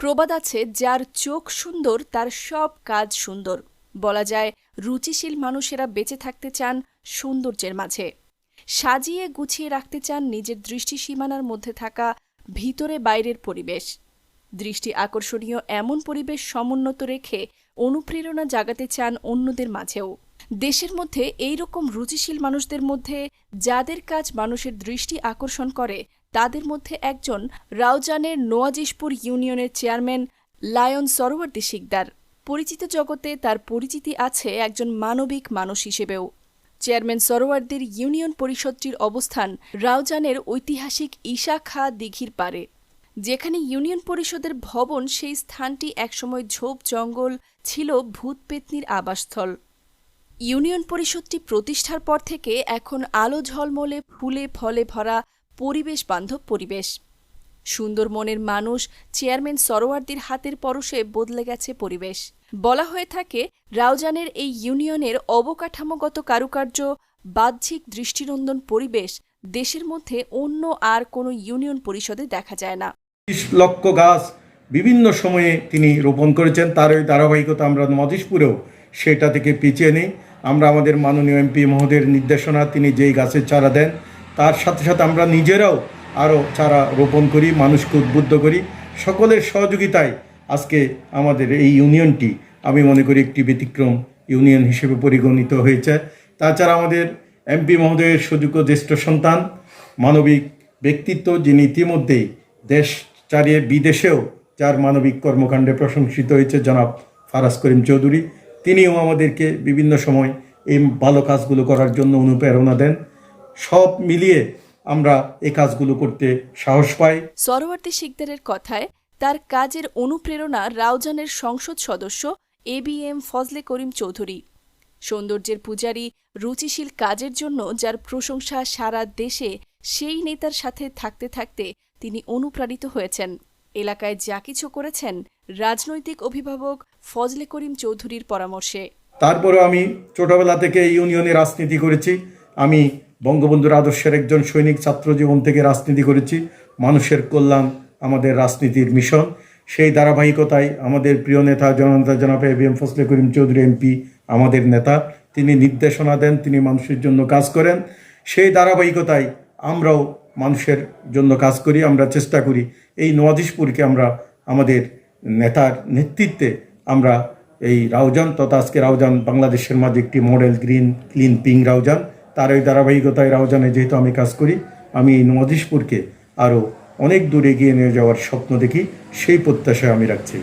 প্রবাদ আছে যার চোখ সুন্দর, তার সব কাজ সুন্দর। বলা যায়, রুচিশীল মানুষেরা বেঁচে থাকতে চান সৌন্দর্যের মাঝে। সাজিয়ে গুছিয়ে রাখতে চান নিজের দৃষ্টি সীমানার মধ্যে থাকা ভিতরে বাইরের পরিবেশ। দৃষ্টি আকর্ষণীয় এমন পরিবেশ সমুন্নত রেখে অনুপ্রেরণা জাগাতে চান অন্যদের মাঝেও। দেশের মধ্যে এই রকম রুচিশীল মানুষদের মধ্যে যাদের কাজ মানুষের দৃষ্টি আকর্ষণ করে তাদের মধ্যে একজন রাউজানের নোয়াজিশপুর ইউনিয়নের চেয়ারম্যান লায়ন সরোয়ার্দী শিকদার। পরিচিত জগতে তার পরিচিতি আছে একজন মানবিক মানুষ হিসেবেও। চেয়ারম্যান সরোয়ার্দির ইউনিয়ন পরিষদটির অবস্থান রাউজানের ঐতিহাসিক ঈশা খা দিঘির পারে যেখানে ইউনিয়ন পরিষদের ভবন, সেই স্থানটি একসময় ঝোপ জঙ্গল ছিল ভূতপেতনির আবাসস্থল। ইউনিয়ন পরিষদটি প্রতিষ্ঠার পর থেকে এখন আলো ঝলমলে ফুলে ফলে ভরা পরিবেশ বান্ধব পরিবেশ। সুন্দর মনের মানুষ চেয়ারম্যান সরোয়ার্দির হাতের পরশে বদলে গেছে পরিবেশ। বলা হয়ে থাকে, রাউজানের এই ইউনিয়নের অবকাঠামোগত কারুকার্য, বাহ্যিক দৃষ্টিনন্দন পরিবেশ দেশের মধ্যে অন্য আর কোনো ইউনিয়ন পরিষদে দেখা যায় না। লক্ষ গাছ বিভিন্ন সময়ে তিনি রোপণ করেছেন, তার ওই ধারাবাহিকতা আমরা মদিশপুরেও সেটা থেকে পিছিয়ে নেই। আমরা আমাদের মাননীয় এমপি মহোদয়ের নির্দেশনা, তিনি যেই গাছের চারা দেন তার সাথে সাথে আমরা নিজেরাও আরও চারা রোপণ করি, মানুষকে উদ্বুদ্ধ করি। সকলের সহযোগিতায় আজকে আমাদের এই ইউনিয়নটি, আমি মনে করি একটি ব্যতিক্রম ইউনিয়ন হিসেবে পরিগণিত হয়েছে। তাছাড়া আমাদের এমপি মহোদয়ের সুযোগ্য জ্যেষ্ঠ সন্তান, মানবিক ব্যক্তিত্ব যিনি ইতিমধ্যেই দেশ চারিয়ে বিদেশেও যার মানবিক কর্মকাণ্ডে প্রশংসিত হয়েছে, জনাব ফারাজ করিম চৌধুরী। তিনিও আমাদেরকে বিভিন্ন সময় এই ভালো কাজগুলো করার জন্য অনুপ্রেরণা দেন। সব মিলিয়ে আমরা এই কাজগুলো করতে সাহস পাই। সরোয়ার্দী শিকদারের কথায় তার কাজের অনুপ্রেরণা রাউজানের সংসদ সদস্য A B M Fazle Karim Chowdhury. সৌন্দর্যের পূজারী রুচিশীল কাজের জন্য যার প্রশংসা সারা দেশে সেই নেতার সাথে থাকতে থাকতে তিনি অনুপ্রাণিত হয়েছেন। এলাকায় যা কিছু করেছেন রাজনৈতিক অভিভাবক ফজলে করিম চৌধুরীর পরামর্শে। তারপরে আমি ছোটবেলা থেকে ইউনিয়নে রাজনীতি করেছি। আমি বঙ্গবন্ধুর আদর্শের একজন সৈনিক ছাত্র জীবন থেকে রাজনীতি করেছি। মানুষের কল্যাণ আমাদের রাজনীতির মিশন। সেই ধারাবাহিকতায় আমাদের প্রিয় নেতা জননেতা জনাব এ বি এম ফসলে করিম চৌধুরী এমপি আমাদের নেতা। তিনি নির্দেশনা দেন, তিনি মানুষের জন্য কাজ করেন। সেই ধারাবাহিকতায় আমরাও মানুষের জন্য কাজ করি, আমরা চেষ্টা করি। এই নওয়াদিসপুরকে আমরা, আমাদের নেতার নেতৃত্বে আমরা এই রাউজান তথা আজকে রাউজান বাংলাদেশের মাঝে একটি model green, clean, pink Raozan তার ওই ধারাবাহিকতায় রাউজানে যেহেতু আমি কাজ করি, আমি এই নওয়াদিসপুরকে আরও অনেক দূর এগিয়ে নিয়ে যাওয়ার স্বপ্ন দেখি, সেই প্রত্যাশা আমি রাখছি।